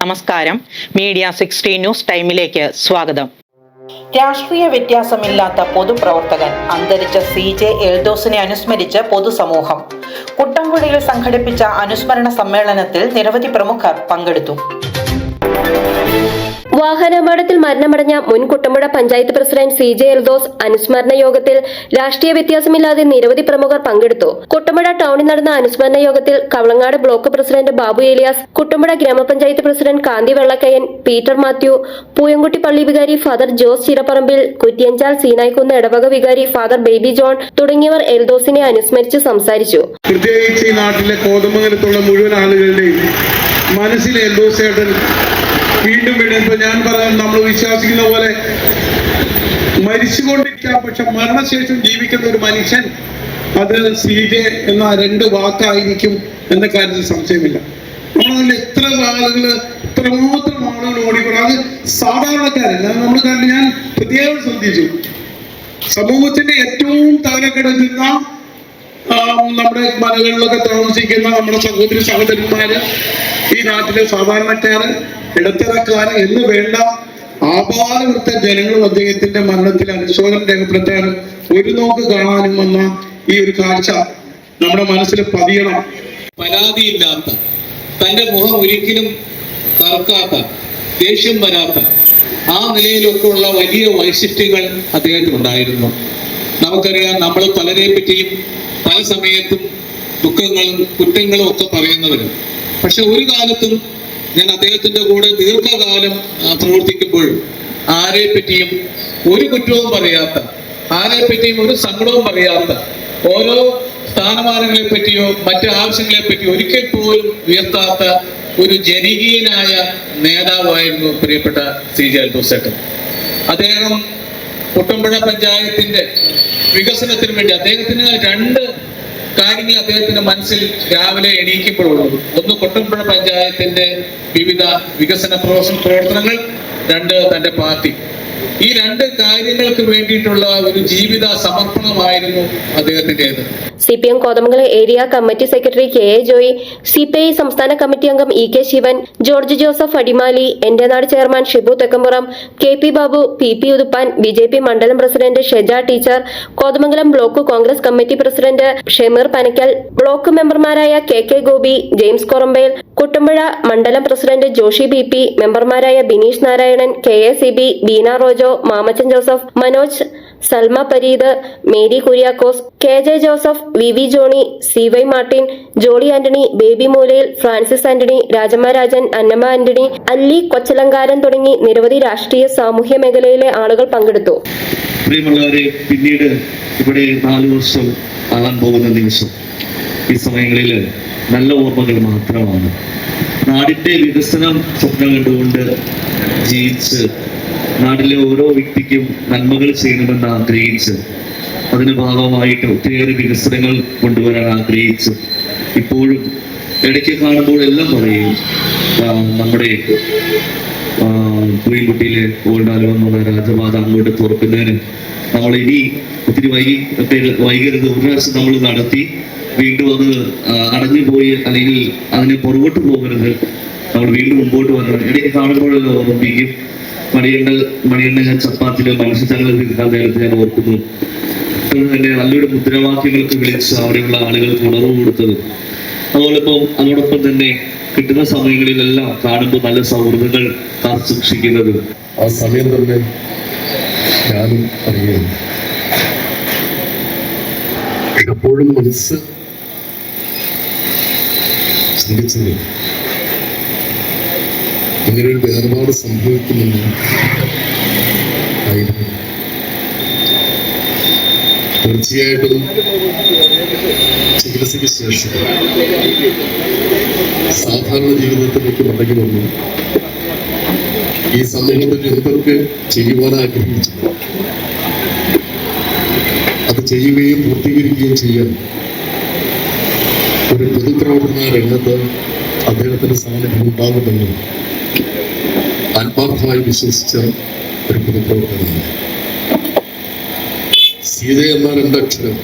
നമസ്കാരം. Media sixty news ടൈമിലേക്ക് സ്വാഗതം. രാഷ്ട്രീയ വ്യത്യാസമില്ലാത്ത പൊതുപ്രവർത്തകൻ അന്തരിച്ച സി ജെ എൽദോസിനെ അനുസ്മരിച്ച് പൊതുസമൂഹം. കുട്ടമ്പുഴയിൽ സംഘടിപ്പിച്ച അനുസ്മരണ സമ്മേളനത്തിൽ നിരവധി പ്രമുഖർ പങ്കെടുത്തു. വാഹനാപകടത്തിൽ മരണമടഞ്ഞ മുൻ Kuttampuzha panchayat president C J Eldhose അനുസ്മരണ യോഗത്തിൽ രാഷ്ട്രീയ വ്യത്യാസമില്ലാതെ നിരവധി പ്രമുഖർ പങ്കെടുത്തു. കുട്ടമ്പുഴ ടൌണിൽ നടന്ന അനുസ്മരണ യോഗത്തിൽ Kavalangad block president Babu Elias Kuttampuzha ഗ്രാമപഞ്ചായത്ത് president Kanthi Vellakkayan Peter Mathew Pooyamkutty പള്ളി വികാരി ഫാദർ ജോസ് ചിറപ്പറമ്പിൽ കുറ്റിയഞ്ചാൽ സീനായ്ക്കുന്ന് ഇടവക വികാരി ഫാദർ ബേബി ജോൺ തുടങ്ങിയവർ എൽദോസിനെ അനുസ്മരിച്ച് സംസാരിച്ചു. പ്രത്യേകിച്ച് ഈ നാട്ടിലെ കോതമംഗലത്തുള്ള മുഴുവൻ ആളുകളുടെയും മനസ്സിലെ എൽദോസേട്ടൻ വീണ്ടും വീണ്ടും ഇപ്പൊ ഞാൻ പറയാൻ നമ്മൾ വിശ്വസിക്കുന്ന പോലെ മരിച്ചുകൊണ്ടിരിക്കാം പക്ഷെ മരണശേഷം ജീവിക്കുന്ന ഒരു മനുഷ്യൻ അത് സി എന്ന രണ്ട് വാക്കായിരിക്കും എന്ന കാര്യത്തിൽ സംശയമില്ല. നമ്മളതിൽ എത്ര ആളുകൾ എത്രമാത്രം ആളുകൾ ഓടിക്കൂടാ? അത് സാധാരണക്കാരല്ല. നമ്മൾ കണ്ട് ഞാൻ പ്രത്യേകം ശ്രദ്ധിച്ചു. സമൂഹത്തിന്റെ ഏറ്റവും താഴെക്കിടക്കുന്ന നമ്മുടെ മലകളിലൊക്കെ താമസിക്കുന്ന നമ്മുടെ സഹോദരി സഹോദരന്മാര് ഈ നാട്ടിലെ സാധാരണക്കാര് ഇടത്തരക്കാര് എന്ന് വേണ്ട ആപാലവൃത്ത ജനങ്ങളും അദ്ദേഹത്തിന്റെ മരണത്തിൽ അനുശോചനം രേഖപ്പെടുത്താനും ഒരു നോക്ക് കാണാനും വന്ന ഈ ഒരു കാഴ്ച നമ്മുടെ മനസ്സിൽ പതിയണം. പരാതിയില്ലാത്ത തന്റെ മുഖം ഒരിക്കലും കറുക്കാത്ത ദേഷ്യം വരാത്ത ആ നിലയിലൊക്കെ ഉള്ള വലിയ വൈശിഷ്ട്യങ്ങൾ അദ്ദേഹത്തിനുണ്ടായിരുന്നു നമുക്കറിയാം നമ്മൾ പലരെ പറ്റിയും പല സമയത്തും ദുഃഖങ്ങളും കുറ്റങ്ങളും ഒക്കെ പറയുന്നവരും. പക്ഷെ ഒരു കാലത്തും ഞാൻ അദ്ദേഹത്തിന്റെ കൂടെ ദീർഘകാലം പ്രവർത്തിക്കുമ്പോൾ ആരെ പറ്റിയും ഒരു കുറ്റവും പറയാത്ത ആരെ പറ്റിയും ഒരു സങ്കടവും പറയാത്ത ഓരോ സ്ഥാനമാനങ്ങളെ പറ്റിയോ മറ്റു ആവശ്യങ്ങളെ പറ്റിയോ ഒരിക്കൽ പോലും ഉയർത്താത്ത ഒരു ജനകീയനായ നേതാവായിരുന്നു പ്രിയപ്പെട്ട സി ജെ അൽബുസേട്ടൻ. അദ്ദേഹം കുട്ടമ്പുഴ പഞ്ചായത്തിന്റെ വികസനത്തിന് വേണ്ടി അദ്ദേഹത്തിന് രണ്ട് കാര്യങ്ങൾ അദ്ദേഹത്തിന്റെ മനസ്സിൽ രാവിലെ എണീക്കുമ്പോഴുള്ളൂ. ഒന്ന് കൊട്ടുംപുഴ പഞ്ചായത്തിന്റെ വിവിധ വികസന പ്രവർത്തന പ്രവർത്തനങ്ങൾ രണ്ട് തന്റെ പാർട്ടി. ഈ രണ്ട് കാര്യങ്ങൾക്ക് വേണ്ടിയിട്ടുള്ള ഒരു ജീവിത സമർപ്പണമായിരുന്നു അദ്ദേഹത്തിന്റെത്. C P M Kothamangalam area committee secretary K A Joy C P I സംസ്ഥാന കമ്മിറ്റി അംഗം E K Sivan George Joseph Adimali Ente Nadu chairman Shibu Thekkamburam K P Babu P P Uthuppan B J P മണ്ഡലം president Sheja teacher Kothamangalam block Congress committee president Shemeer Panakkal block മെമ്പർമാരായ K K Gopi James Korambel Kuttampuzha മണ്ഡലം president Joshi B P മെമ്പർമാരായ Bineesh Narayanan K A C B Beena Rojo Mamachan Joseph Manoj Salma Pareed Mary Kuriakose K J Joseph V V Johnny C Y Martin Jolly Antony Baby Moolayil Francis Antony Rajamma Rajan Annamma Antony Alli Kochalankaran തുടങ്ങി നിരവധി രാഷ്ട്രീയ സാമൂഹ്യ മേഖലയിലെ ആളുകൾ പങ്കെടുത്തു. പ്രിയമുള്ളവരെ പിന്നീട് ഇവിടെ നാല് വർഷം ആകാൻ പോകുന്ന നിമിഷം ഈ സമയങ്ങളിൽ നല്ല ഓർമ്മകൾ മാത്രമാണ്. നാടിന്റെ വികസനം സ്വപ്നം കണ്ടുകൊണ്ട് ജീവിച്ച് നാട്ടിലെ ഓരോ വ്യക്തിക്കും നന്മകൾ ചെയ്യണമെന്ന് ആഗ്രഹിച്ച്. അതിന് ഭാഗമായിട്ട് ഒത്തിരിയേറെ വികസനങ്ങൾ കൊണ്ടുവരാൻ ആഗ്രഹിച്ച്. ഇപ്പോഴും ഇടയ്ക്ക് കാണുമ്പോൾ എല്ലാം പറയും നമ്മുടെ കുയിൻകുട്ടിയിലെ ഓൾഡ് ആലുവെന്നുള്ള രാജപാത അങ്ങോട്ട് തുറക്കുന്നതിന് നമ്മൾ ഇനി ഒത്തിരി വൈകി വൈകരുത്. ഒരു പ്രാവശ്യം നമ്മൾ നടത്തി വീണ്ടും അത് അടഞ്ഞു പോയി അല്ലെങ്കിൽ അതിന് പുറകോട്ട് പോകരുത്. നമ്മൾ വീണ്ടും മുമ്പോട്ട് വന്നു. ഇടയ്ക്ക് കാണുമ്പോൾ ഓർമ്മിപ്പിക്കും. മണിയണ്ണ മണിയണ്ണ ചപ്പാത്തിലെ മനുഷ്യചങ്ങൾ തീർക്കാൻ നേരത്തെ ഞാൻ ഓർക്കുന്നു. തന്നെ നല്ലൊരു മുദ്രാവാക്യങ്ങൾക്ക് വിളിച്ച് അവിടെയുള്ള ആളുകൾക്ക് ഉണർവ് കൊടുത്തത്. അതോടൊപ്പം അതോടൊപ്പം തന്നെ കിട്ടുന്ന സമയങ്ങളിലെല്ലാം കാണുമ്പോൾ നല്ല സൗഹൃദങ്ങൾ കാത്തു സൂക്ഷിക്കുന്നത് ആ സമയം തന്നെ ഞാനും അറിയുന്നു എപ്പോഴും മനസ്സ് ചിന്തിച്ചത് ഒരു വേർപാട് സംഭവിക്കുമെന്ന് ആയിരുന്നു. തീർച്ചയായിട്ടും ചികിത്സയ്ക്ക് ശേഷം സാധാരണ ജീവിതത്തിലേക്ക് മടങ്ങി വന്നു. ഈ സമൂഹത്തിൽ എന്തൊക്കെ ചെയ്യുവാൻ ആഗ്രഹിച്ചു? അത് ചെയ്യുകയും പൂർത്തീകരിക്കുകയും ചെയ്യാൻ ഒരു പൊതുപ്രവർത്തന രംഗത്ത് അദ്ദേഹത്തിന്റെ സാന്നിധ്യം ഉണ്ടാകുമെന്നും ആത്മാർത്ഥമായി വിശ്വസിച്ച ഒരു പൊതുപ്രവർത്തനമാണ്. സീത എന്ന രണ്ടക്ഷരം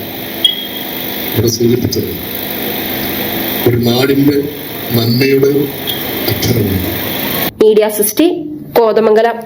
ഇവിടെ സൂചിപ്പിച്ചത് ഒരു നാടിന്റെ നന്മയുടെ അക്ഷരമാണ്. മീഡിയ സിസ്റ്റി കോതമംഗലം.